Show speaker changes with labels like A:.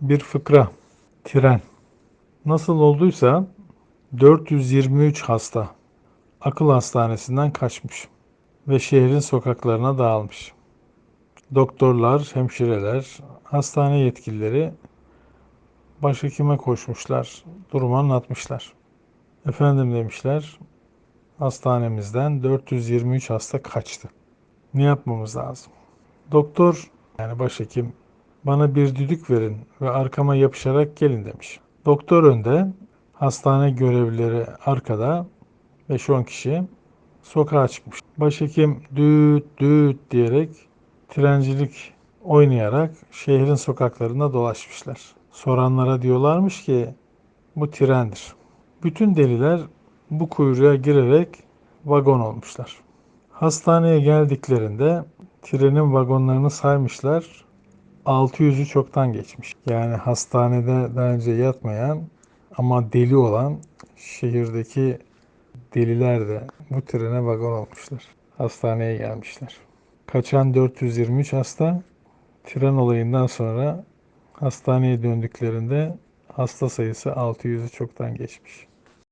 A: Bir fıkra. Tren. Nasıl olduysa 423 hasta akıl hastanesinden kaçmış ve şehrin sokaklarına dağılmış. Doktorlar, hemşireler, hastane yetkilileri başhekime koşmuşlar, durumu anlatmışlar. Efendim demişler, hastanemizden 423 hasta kaçtı. Ne yapmamız lazım? Doktor, yani başhekim, bana bir düdük verin ve arkama yapışarak gelin demiş. Doktor önde, hastane görevlileri arkada 5-10 kişi sokağa çıkmış. Başhekim düt düt diyerek trencilik oynayarak şehrin sokaklarında dolaşmışlar. Soranlara diyorlarmış ki bu trendir. Bütün deliler bu kuyruğa girerek vagon olmuşlar. Hastaneye geldiklerinde trenin vagonlarını saymışlar. 600'ü çoktan geçmiş. Yani hastanede daha önce yatmayan ama deli olan şehirdeki deliler de bu trene vagon olmuşlar. Hastaneye gelmişler. Kaçan 423 hasta tren olayından sonra hastaneye döndüklerinde hasta sayısı 600'ü çoktan geçmiş.